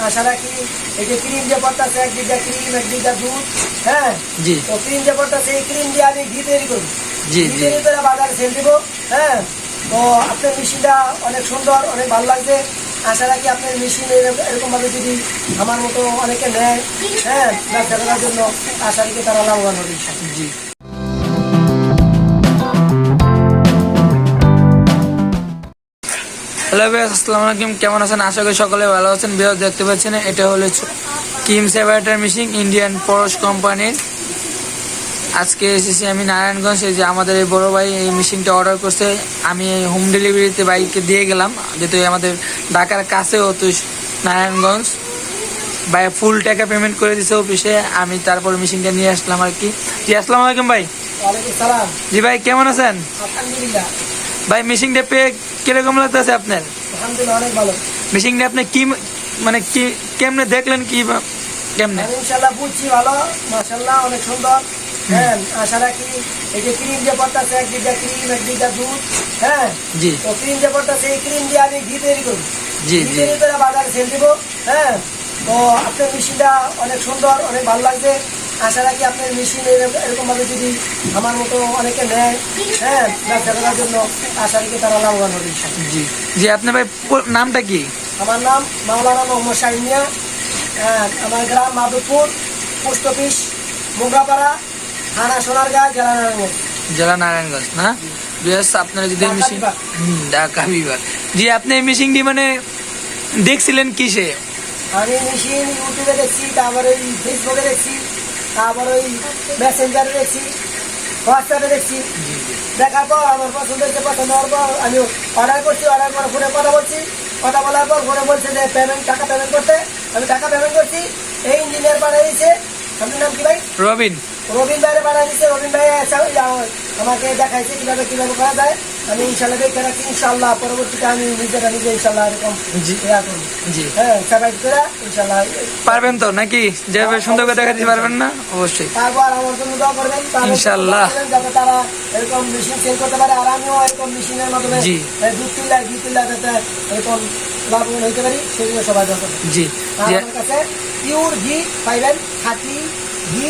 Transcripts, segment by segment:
আশা রাখি এই যে ক্রিম যে পড়তেছে এক লিটার ক্রিম এক লিটার দুধ হ্যাঁ? জি। তো ক্রিম যে পড়তেছে এই ক্রিম দিয়ে আমি ঘি তৈরি করি। জি, ঘি তৈরি করে বাজারে সেল দিব হ্যাঁ? তো আপনার মেশিনটা অনেক সুন্দর অনেক ভালো লাগছে। আশা রাখি আপনার মেশিন এরকম ভাবে যদি আমার মতো অনেকে নেয় হ্যাঁ ব্যবসা করার জন্য আশা রাখি তারা লাভবান হবে জি। হ্যালো ভাইয়া আসসালামু আলাইকুম। কেমন আছেন? আশা করি সকলে ভালো আছেন। বিহার দেখতে পাচ্ছেন এটা হলো cream separator machine Indian Paras কোম্পানির আজকে এসেছি আমি নারায়ণগঞ্জ। এই যে আমাদের এই বড় ভাই এই মেশিনটা অর্ডার করছে। আমি এই হোম ডেলিভারিতে বাইককে দিয়ে গেলাম। যেহেতু আমাদের ঢাকার কাছে হতো নারায়ণগঞ্জ। ভাই ফুল টাকা পেমেন্ট করে দিছে অফিসে আমি তারপর মেশিনটা নিয়ে আসলাম আর কি। জি আসসালামু আলাইকুম ভাই। জি ভাই কেমন আছেন? আলহামদুলিল্লাহ। ভাই মেশিনটা পেয়ে কীরকম লাগতেছে আপনার? আলহামদুলিল্লাহ অনেক ভালো। মেশিনটা আপনি কি মানে কি কেমনে দেখলেন কি কেমনে? ইনশাল্লাহ বুঝছি ভালো। মাসাল্লাহ অনেক সুন্দর। হ্যাঁ আশা রাখি এই যে ক্রিম যে পড়তেছে এক লিটার ক্রিম এক লিটার দুধ হ্যাঁ? জি। তো ক্রিম যে পড়তেছে এই ক্রিম দিয়ে আমি ঘি তৈরি করি। জি ঘি জি। তৈরি করে বাজারে সেল দিব হ্যাঁ? তো আপনার মেশিনটা অনেক সুন্দর অনেক ভালো লাগছে। আশা রাখি আপনার মেশিন এরকম ভাবে যদি আমার মতো অনেকে নেয় হ্যাঁ ব্যবসা করার জন্য আশা রাখি তারা লাভবান হবে জি জি আপনার ভাই নামটা কি? আমার নাম মাওলানা মোহাম্মদ শাহিন মিয়া। হ্যাঁ, আমার গ্রাম মাধবপুর পোস্ট অফিস মোগরাপাড়া থানা সোনারগাঁ জেলা নারায়ণগঞ্জ। জেলা নারায়ণগঞ্জ না? বিয়াস আপনারা যদি ঢাকা মেশিন হুম, ঢাকা বিভাগ। জি আপনি এই মেশিনটি মানে দেখছিলেন কিসে? আমি মেশিন ইউটিউবে দেখছি তারপরে ফেসবুকে দেখছি। তারপরে ওই মেসেঞ্জারে দেখছি হোয়াটসঅ্যাপে দেখছি। দেখার পর আমার পছন্দ হয়েছে পছন্দ হওয়ার পর আমি অর্ডার করছি অর্ডার করে ফোনে কথা বলছি। কথা বলার পর ফোনে বলছে যে পেমেন্ট টাকা পেমেন্ট করতে। আমি টাকা পেমেন্ট করছি এই ইঞ্জিনিয়ার বানিয়ে দিয়েছে। আপনার নাম কি ভাই? রবিন। রবিন ভাইয়ের বানিয়ে দিয়েছে। রবিন ভাই এসে- আমাকে দেখাইছে কীভাবে কীভাবে করা যায়। আমি ইনশাল্লাহ দেখতে ইনশাল্লাহ পরবর্তীতে আমি নিজেরা নিজে ইনশাল্লাহ এরকম ইয়া করব। জি। হ্যাঁ করে ইনশাল্লাহ পারবেন তো নাকি? যেভাবে সুন্দর করে দেখা দিতে পারবেন না? অবশ্যই। তারপর আমার জন্য দোয়া করবেন। করবেন যাতে তারা এরকম মেশিন সেল করতে পারে। আর আমিও এরকম মেশিনের মাধ্যমে জি। দুধ তুল্লা ঘি তুল্লা যাতে এরকম লাভবান হইতে পারি সেগুলো সবাই দোয়া করবেন। জি। আমার কাছে পিওর ঘি পাইবেন খাঁটি ঘি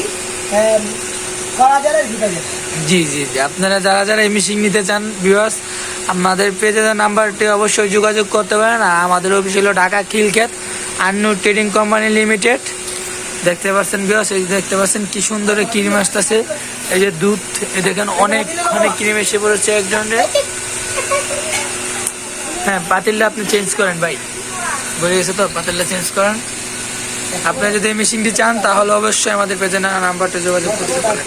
জি জি জি। আপনারা যারা যারা এই মেশিন নিতে চান বিবাস আমাদের পেজের নাম্বারটি অবশ্যই যোগাযোগ করতে পারেন। আর আমাদের অফিস হলো Dhaka Khilkhet, Annu trading company limited দেখতে পাচ্ছেন বিবাস এই দেখতে পাচ্ছেন, কি সুন্দর ক্রিম আসতেছে। এই যে দুধ, এই দেখেন, অনেক অনেক ক্রিম এসে পড়েছে একজনের। হ্যাঁ পাতিলটা আপনি চেঞ্জ করেন ভাই। বলে গেছে তো, পাতিলটা চেঞ্জ করেন। আপনারা যদি এই মেশিনটি চান তাহলে অবশ্যই আমাদের পেজে নাম্বারটা যোগাযোগ করতে পারেন।